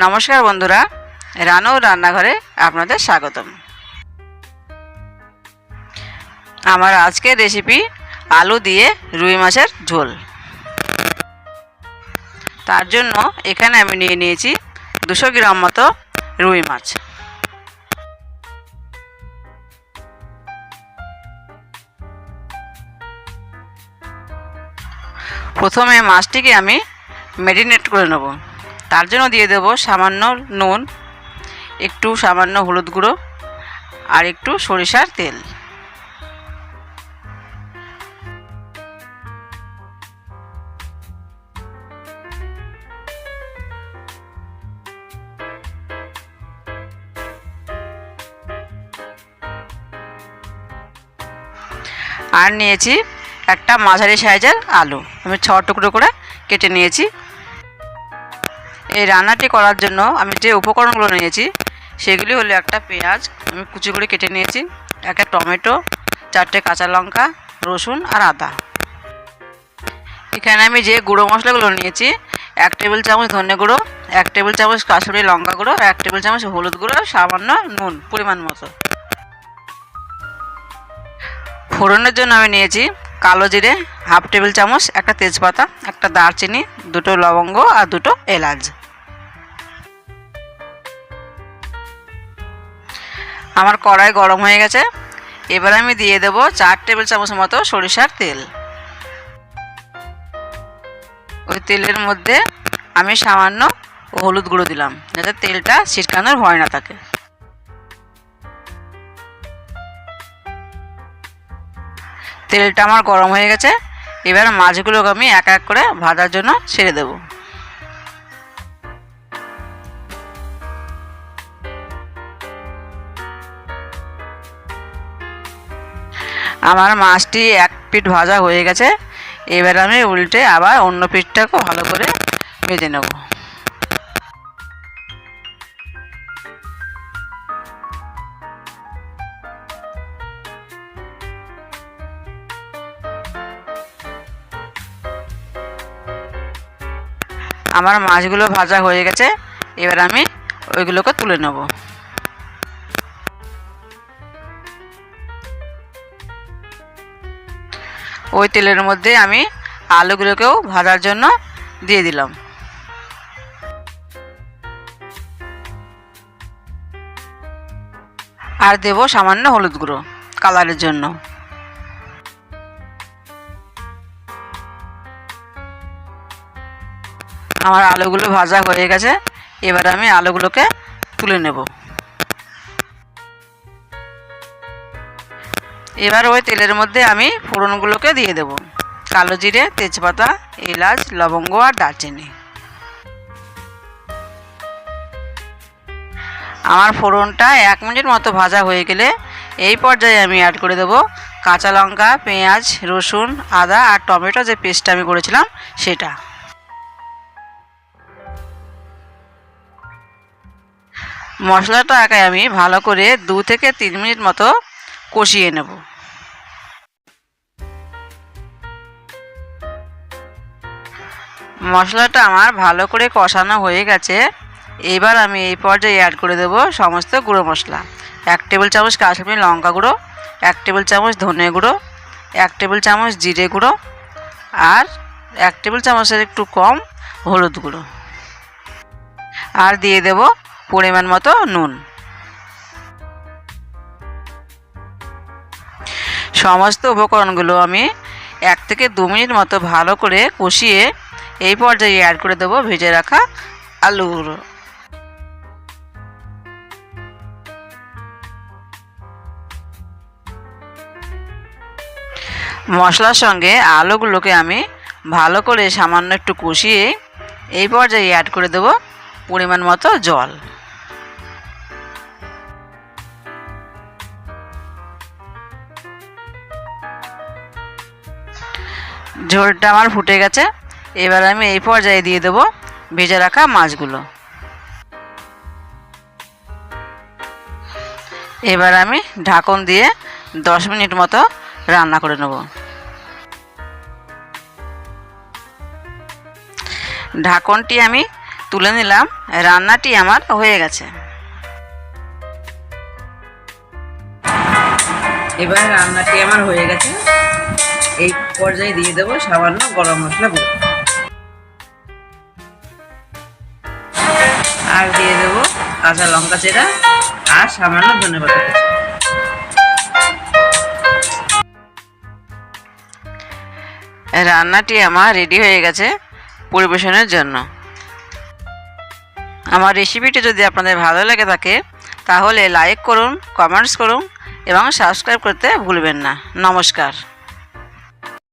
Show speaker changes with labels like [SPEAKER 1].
[SPEAKER 1] নমস্কার বন্ধুরা, রানো রান্নাঘরে আপনাদের স্বাগতম। আমার আজকের রেসিপি আলু দিয়ে রুই মাছের ঝোল। তার জন্য এখানে আমি নিয়ে নিয়েছি দুশো গ্রাম মতো রুই মাছ। প্রথমে মাছটিকে আমি ম্যারিনেট করে নেব। তার জন্য দিয়ে দেবো সামান্য নুন, একটু সামান্য হলুদ গুঁড়ো আর একটু সরিষার তেল। আর নিয়েছি একটা মাঝারি সাইজের আলু। আমি ছ টুকরো করে কেটে নিয়েছি। এই রান্নাটি করার জন্য আমি যে উপকরণগুলো নিয়েছি, সেগুলি হলো একটা পেঁয়াজ আমি কুচি করে কেটে নিয়েছি, একটা টমেটো, চারটে কাঁচা লঙ্কা, রসুন আর আদা। এখানে আমি যে গুঁড়ো মশলাগুলো নিয়েছি, এক টেবিল চামচ ধনে গুঁড়ো, এক টেবিল চামচ কাশুরি লঙ্কা গুঁড়ো এক টেবিল চামচ হলুদ গুঁড়ো, সামান্য নুন, পরিমাণ মতো। ফোড়নের জন্য আমি নিয়েছি কালো জিরে, হাফ টেবিল চামচ একটা তেজপাতা, একটা দারচিনি, দুটো লবঙ্গ আর দুটো এলাচ। আমার কড়াই গরম হয়ে গেছে। এবার আমি দিয়ে দেব চার টেবিল চামচ মতো সরিষার তেল। ওই তেলের মধ্যে আমি সামান্য হলুদ গুঁড়ো দিলাম, যাতে তেলটা ছিটকানোর ভয় না থাকে। তেলটা আমার গরম হয়ে গেছে, এবার মাছগুলোকে আমি এক এক করে ভাজার জন্য ছেড়ে দেব। আমার মাছটি এক পিঠ ভাজা হয়ে গেছে। এবার আমি উল্টে আবার অন্য পিঠটাকে ভালো করে ভেজে নেব। আমার মাছগুলো ভাজা হয়ে গেছে। এবার আমি ওইগুলোকে তুলে নেব। ওই তেলের মধ্যে আমি আলুগুলোকেও ভাজার জন্য দিয়ে দিলাম। আর দেব সামান্য হলুদ গুঁড়ো কালারের জন্য। আমার আলুগুলো ভাজা হয়ে গেছে, এবার আমি আলুগুলোকে তুলে নেব। এবার ওই তেলের মধ্যে আমি ফোড়নগুলোকে দিয়ে দেব। কালো জিরে, তেজপাতা, এলাচ, লবঙ্গ আর দারচিনি। আমার ফোড়নটা এক মিনিট মতো ভাজা হয়ে গেলে এই পর্যায়ে আমি অ্যাড করে দেব কাঁচা লঙ্কা, পেঁয়াজ, রসুন, আদা আর টমেটো যে পেস্টটা আমি করেছিলাম সেটা। মশলাটাকে আমি ভালো করে দু থেকে তিন মিনিট মতো কষিয়ে নেব। মশলাটা আমার ভালো করে কষানো হয়ে গেছে। এবার আমি এই পর্যায়ে অ্যাড করে দেব সমস্ত গুঁড়ো মশলা। এক টেবিল চামচ কাশ্মীর লঙ্কা গুঁড়ো, এক টেবিল চামচ ধনে গুঁড়ো, এক টেবিল চামচ জিরে গুঁড়ো আর এক টেবিল চামচের একটু কম হলুদ গুঁড়ো। আর দিয়ে দেব পরিমাণ মতো নুন। সমস্ত উপকরণগুলো আমি এক থেকে দু মিনিট মতো ভালো করে কষিয়ে এই পর্যায়ে অ্যাড করে দেবো ভেজে রাখা আলুগুলো। মশলার সঙ্গে আলুগুলোকে আমি ভালো করে সামান্য একটু কষিয়ে এই পর্যায়ে অ্যাড করে দেবো পরিমাণ মতো জল। ঝোলটা আমার ফুটে গেছে। এবার আমি এই পর্যায়ে দিয়ে দেবো ভেজে রাখা মাছগুলো। এবার আমি ঢাকন দিয়ে দশ মিনিট মতো রান্না করে নেব। ঢাকনটি আমি তুলে নিলাম, রান্নাটি আমার হয়ে গেছে। এবার রান্নাটি আমার হয়ে গেছে। এই পর্যায়ে দিয়ে দেবো সামান্য গরম মশলা গুঁড়ো। আর দিয়ে দেবো কাঁচা লঙ্কা চেরা আর সামান্য ধনে পাতা রান্নাটি আমার রেডি হয়ে গেছে পরিবেশনের জন্য। আমার রেসিপিটি যদি আপনাদের ভালো লেগে থাকে, তাহলে লাইক করুন, কমেন্টস করুন এবং সাবস্ক্রাইব করতে ভুলবেন না। নমস্কার।